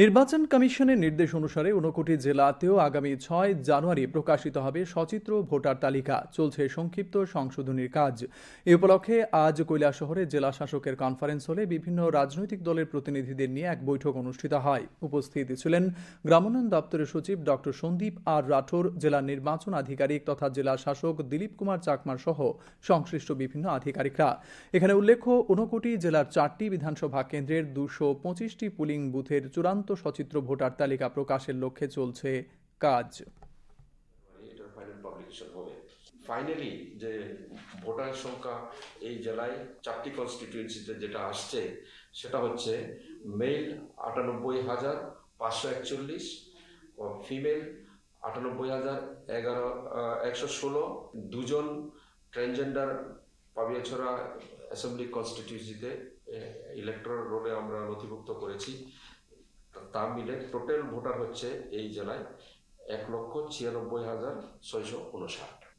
নির্বাচন কমিশনের নির্দেশ অনুসারে ঊনকোটি জেলাতেও আগামী ছয় জানুয়ারি প্রকাশিত হবে সচিত্র ভোটার তালিকা। চলছে সংক্ষিপ্ত সংশোধনীর কাজ। এ উপলক্ষে আজ কৈলাসহরে জেলা শাসকের কনফারেন্স হলে বিভিন্ন রাজনৈতিক দলের প্রতিনিধিদের নিয়ে এক বৈঠক অনুষ্ঠিত হয়। উপস্থিত ছিলেন গ্রামোন্নয়ন দপ্তরের সচিব ডক্টর সন্দীপ আর রাঠোর, জেলা নির্বাচন আধিকারিক তথা জেলা শাসক দিলীপ কুমার চাকমার সহ সংশ্লিষ্ট বিভিন্ন আধিকারিকরা। এখানে উল্লেখ্য, ঊনকোটি জেলার চারটি বিধানসভা কেন্দ্রের দুশো পঁচিশটি পুলিং বুথের চূড়ান্ত সচিত্র ভোটার তালিকা প্রকাশের লক্ষ্যে চলছে কাজ। ফাইনাল যে ভোটার সংখ্যা এই জেলায় চারটি কনস্টিটিউয়েন্সিতে যেটা আসছে, সেটা হচ্ছে মেল আটানব্বই হাজার পাঁচশো একচল্লিশ ফিমেল আটানব্বই হাজার এগারো একশো ষোলো, দুজন ট্রান্সজেন্ডার পাবিয়াছড়া অ্যাসেম্বলি কনস্টিটিউন্সিতে ইলেকট্রাল রোলে আমরা নথিভুক্ত করেছি। তা মিলে টোটাল ভোটার হচ্ছে এই জেলায় এক লক্ষ ছিয়ানব্বই হাজার ছয়শো উনষাট।